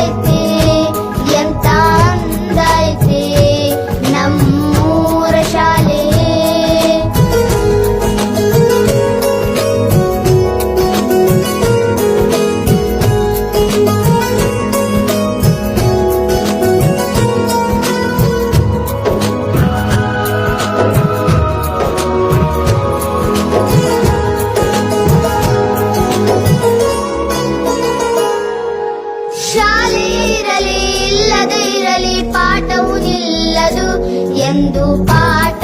life. five.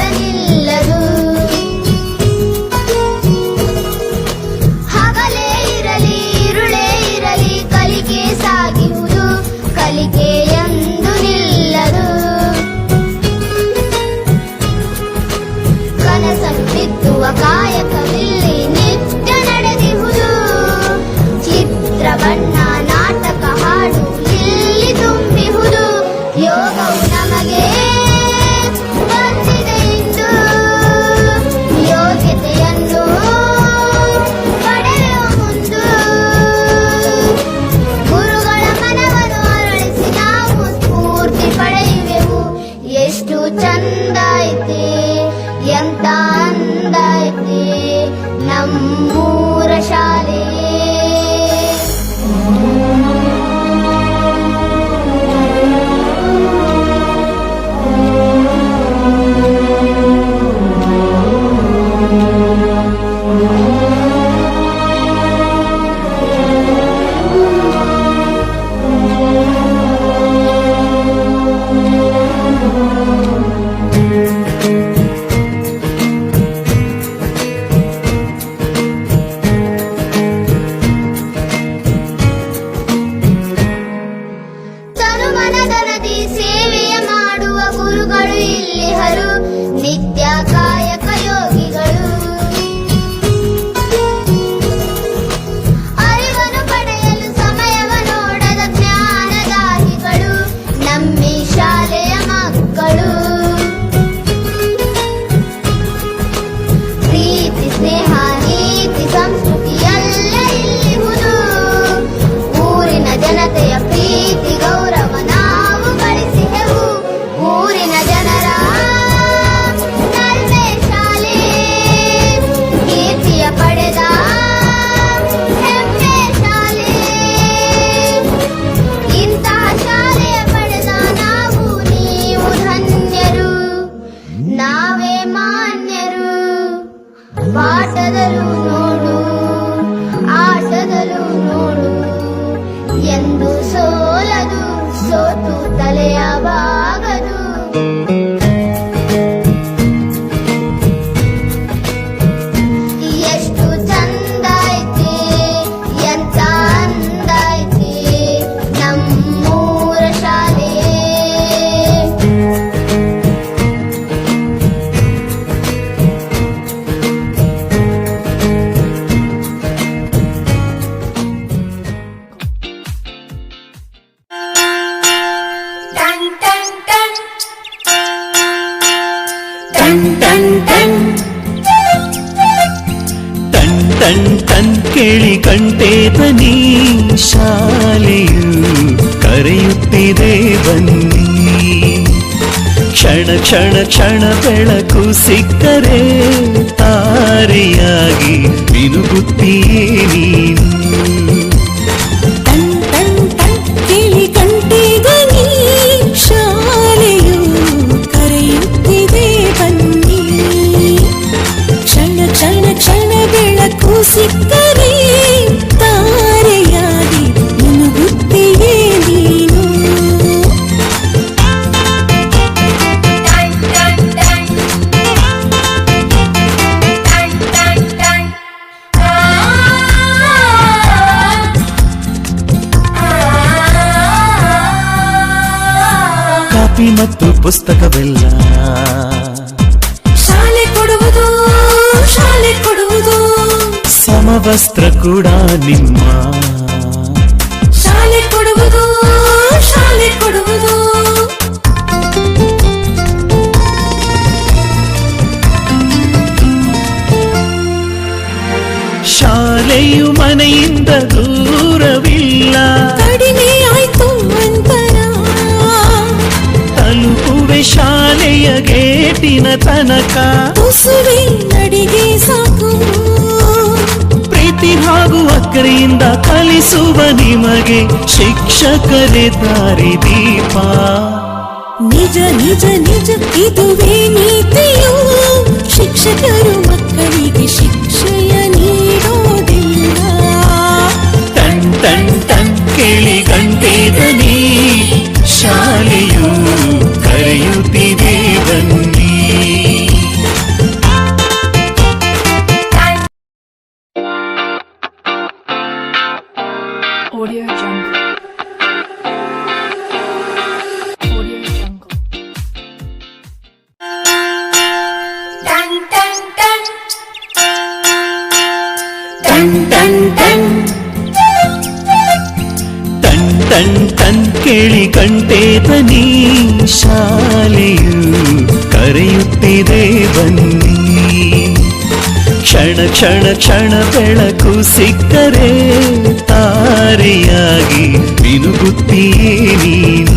Dale a ಟನ್ ಟನ್ ಟನ್ ಕೇಳಿ ಕಂಟೆ ಬನಿ ಶಾಲೆಯು ಕರೆಯುತ್ತಿದೆ ಬನ್ನಿ. ಕ್ಷಣ ಕ್ಷಣ ಕ್ಷಣ ಬೆಳಕು ಸಿಕ್ಕರೆ ತಾರೆಯಾಗಿ ಬಿರುಗುತ್ತೀಯೇ ನೀನು. ಕಾಪಿ ಮತ್ತು ಪುಸ್ತಕವೆಲ್ಲ ವಸ್ತ್ರ ಕೂಡ ನಿಮ್ಮ. ಶಾಲೆ ಕೊಡುವುದು ಶಾಲೆ ಕೊಡುವುದು. ಶಾಲೆಯು ಮನೆಯಿಂದ ದೂರವಿಲ್ಲ. ಕಡಿಮೆ ಆಯ್ತು ಅಂತರ ತಲುಪುವೆ ಶಾಲೆಯ ಗೇಟಿನ ತನಕ. ನಡಿಗೆ ಸಾಕು. ಹಾಗೂ ಅಕ್ಕರೆಯಿಂದ ಕಲಿಸುವ ನಿಮಗೆ ಶಿಕ್ಷಕರೇ ದಾರಿ ದೀಪ. ನಿಜ ನಿಜ ನಿಜ ಇದುವೇ ನೀತಿಯು. ಶಿಕ್ಷಕರು ಮಕ್ಕಳಿಗೆ ಶಿಕ್ಷೆಯ ನೀಡೋದಿಲ್ಲ. ಟನ್ ಟನ್ ಟನ್ ಕೇಳಿ ಗಂಟೆ ದನಿ ಶಾಲೆಯು ಕರೆಯುತ್ತಿದೆ ಬನ್ನಿ ಟನ್ ಟನ್ ಕೇಳಿ ಕಂಟೇ ತನಿ ಶಾಲೆಯು ಕರೆಯುತ್ತಿದೆ ಬನ್ನಿ. ಕ್ಷಣ ಕ್ಷಣ ಕ್ಷಣ ಬೆಳಕು ಸಿಕ್ಕರೆ ತಾರೆಯಾಗಿ ಮಿನುಗುತ್ತೀಯೇ ನೀನು.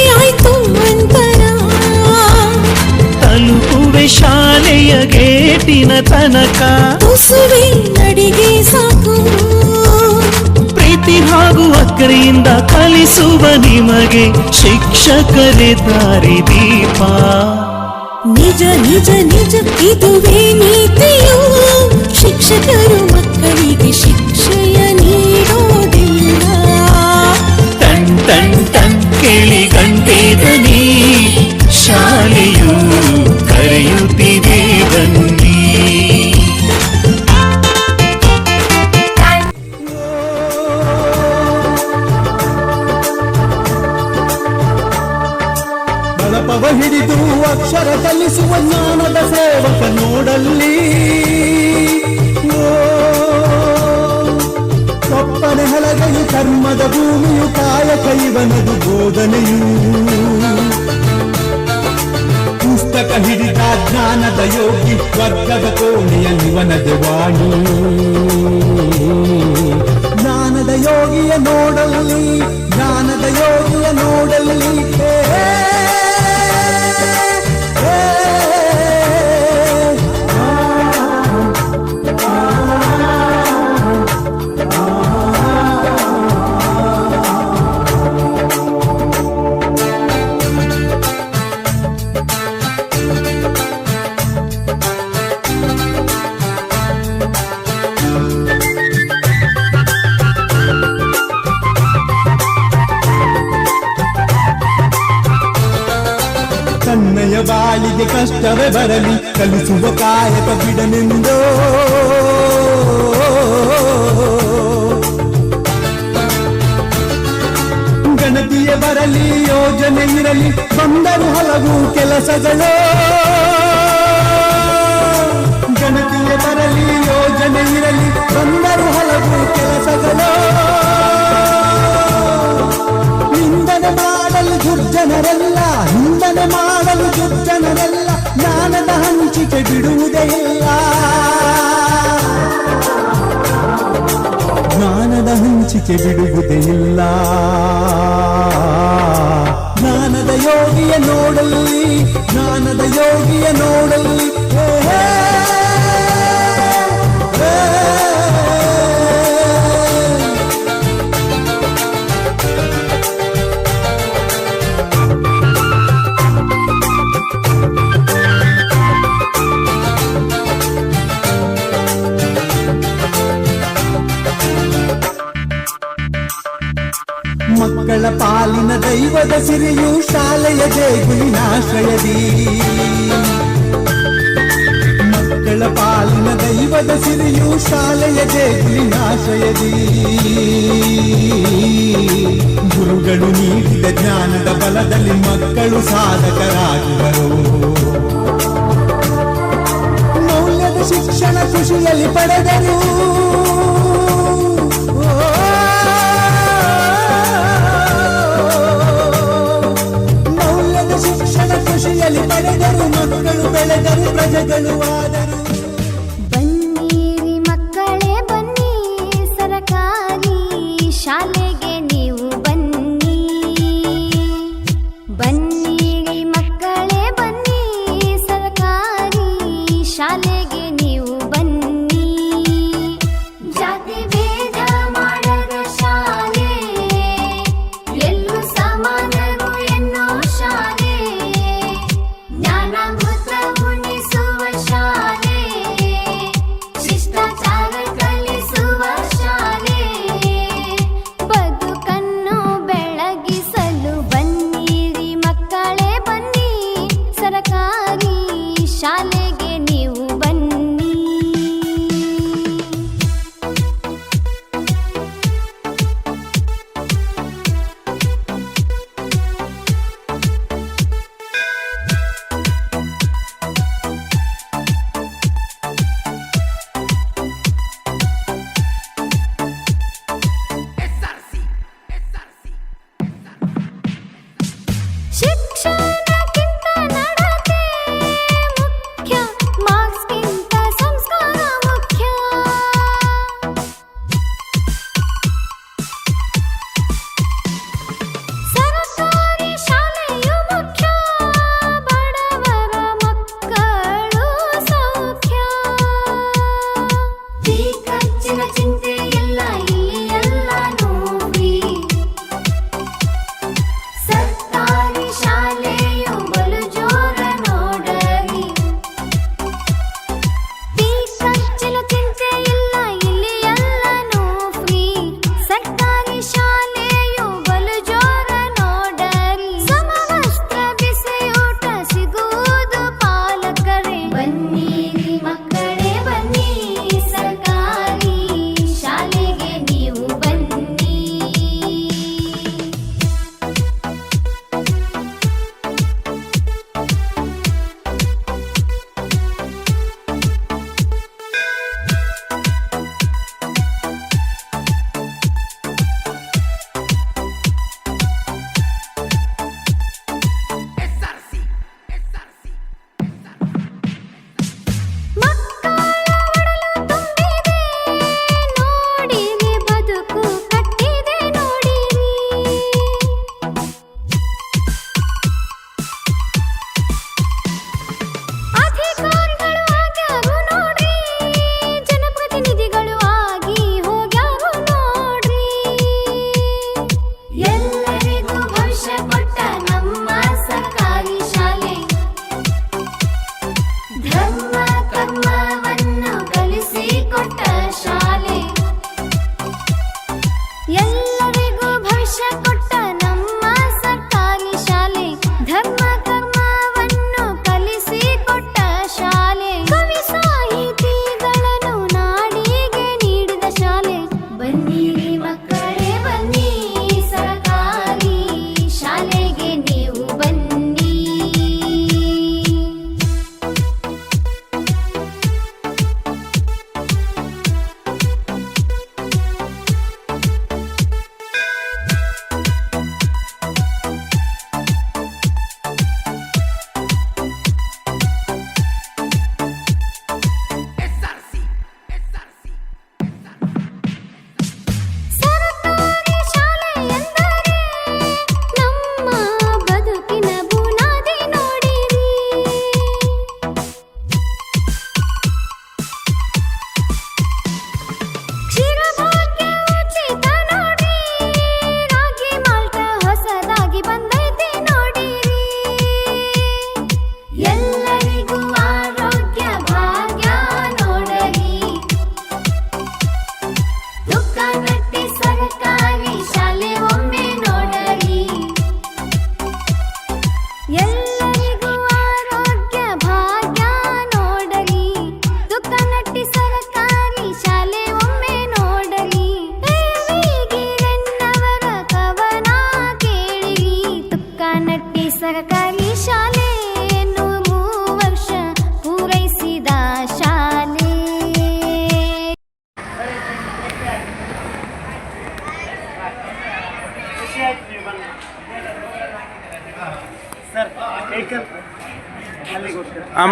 ಶಾಲೆಯ ಗೇಟಿನ ತನಕ. ತುಸುವೆ ನಡಿಗೆ ಸಾಕು. ಪ್ರೀತಿ ಹಾಗೂ ಅಕ್ಕರೆಯಿಂದ ಕಲಿಸುವ ನಿಮಗೆ ಶಿಕ್ಷಕರೇ ದಾರಿ ದೀಪ. ನಿಜ ನಿಜ ನಿಜ ಇದುವೇ ನೀತಿಯು. ಶಿಕ್ಷಕರು ಮಕ್ಕಳಿಗೆ ಶಿಕ್ಷೆಯ ನೀಡೋದಿಲ್ಲ. ತನ್ ತನ್ ತನ್ ಕೇಳಿ ಶಾಲೆಯು ಕರೆಯುತ್ತಿದೆ ಬನ್ನಿ ಬಳಪವ ಹಿಡಿದು ಅಕ್ಷರ ಕಲಿಸುವ ಜ್ಞಾನದ ಸೇವಕ ನೋಡಲ್ಲಿ ಓ, ಕಪ್ಪನೆ ಹಲಗೆಯು ಕರ್ಮದ ಭೂಮಿಯು ಕಾಯ ಕೈವನದು ಬೋಧನೆಯು ಹಿಡಿದ ಜ್ಞಾನದ ಯೋಗಿ ವರ್ಗದ ಕೋಣೆಯ ನಿವನದ ವಾಣಿ. ಜ್ಞಾನದ ಯೋಗಿಯ ನೋಡಲಿ ಜ್ಞಾನದ ಯೋಗಿಯ ನೋಡಲ್ಲಿ ಬಾಳಿಗೆ ಕಷ್ಟವೇ ಬರಲಿ ಕಲಿಸುವ ಕಾಯಕ ಬಿಡನೆಂದೋ ಗಣತಿಯ ಬರಲಿ ಯೋಜನೆ ಇರಲಿ ಬಂದರು ಹಲವು ಕೆಲಸಗಳು ಗಣತಿಯ ಬರಲಿ ಯೋಜನೆ ಇರಲಿ ಬಂದರು ಹಲವು ಕೆಲಸಗಳು ನಿಂದನೆ ಮಾಡಲು ದುರ್ಜನರೆಲ್ಲ ನಿಂದನೆ ಮಾಡಲು ದುರ್ಜನರೆಲ್ಲ, ಜ್ಞಾನದ ಹಂಚಿಕೆ ಬಿಡುವುದೇ ಇಲ್ಲ. ಜ್ಞಾನದ ಹಂಚಿಕೆ ಬಿಡುವುದೇ ಇಲ್ಲ. ಜ್ಞಾನದ ಯೋಗಿಯ ನೋಡಲಿ ಜ್ಞಾನದ ಯೋಗಿಯ ನೋಡಲ್ಲಿ ಗುರುಗಳು ನೀಡಿದ ಜ್ಞಾನದ ಬಲದಲ್ಲಿ ಮಕ್ಕಳು ಸಾಧಕರಾಗುವರು ಮೌಲ್ಯದ ಶಿಕ್ಷಣ ಖುಷಿಯಲ್ಲಿ ಪಡೆದರು. ಮೌಲ್ಯದ ಶಿಕ್ಷಣ ಖುಷಿಯಲ್ಲಿ ಪಡೆದರು. ಮಕ್ಕಳು ಬೆಳೆದರು, ಪ್ರಜೆಗಳು ಆದರು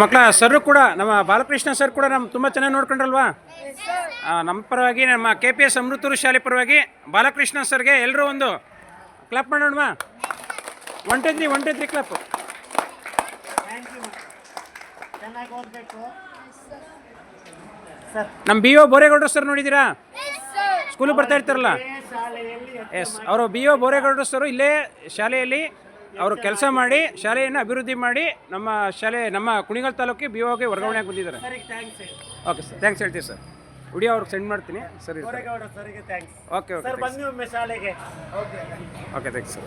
ಮಕ್ಕಳ ಸರ್ ಕೂಡ ನಮ್ಮ ಬಾಲಕೃಷ್ಣ ಸರ್ ಕೂಡ ನಮ್ಮ ತುಂಬ ಚೆನ್ನಾಗಿ ನೋಡ್ಕೊಂಡ್ರಲ್ವಾ? ಆ, ನಮ್ಮ ಪರವಾಗಿ ನಮ್ಮ ಕೆ ಪಿ ಎಸ್ ಅಮೃತೂರು ಶಾಲೆ ಪರವಾಗಿ ಬಾಲಕೃಷ್ಣ ಸರ್ಗೆ ಎಲ್ಲರೂ ಒಂದು clap ಮಾಡೋಣವಾ? One two three one two three clap ನಮ್ಮ ಬಿ ಒ ಬೋರೇಗೌಡರು ಸರ್ ನೋಡಿದ್ದೀರಾ? ಸ್ಕೂಲಿಗೆ ಬರ್ತಾ ಇರ್ತಾರಲ್ಲ? ಎಸ್ ಅವರು ಬಿ ಒ ಬೋರೇಗೌಡರು ಸರ್ ಇಲ್ಲೇ ಶಾಲೆಯಲ್ಲಿ ಅವರು ಕೆಲಸ ಮಾಡಿ ಶಾಲೆಯನ್ನು ಅಭಿವೃದ್ಧಿ ಮಾಡಿ ನಮ್ಮ ಶಾಲೆ ನಮ್ಮ ಕುಣಿಗಲ್ ತಾಲೂಕಿಗೆ ಬಿ ಒಗೆ ವರ್ಗಾವಣೆ ಬಂದಿದ್ದಾರೆ. ಓಕೆ ಸರ್ ಥ್ಯಾಂಕ್ಸ್ ಹೇಳ್ತೀವಿ ಸರ್. ವಿಡಿಯೋ ಅವ್ರಿಗೆ ಸೆಂಡ್ ಮಾಡ್ತೀನಿ. ಸರಿ ಓಕೆ ಓಕೆ ಶಾಲೆಗೆ. Okay thanks sir.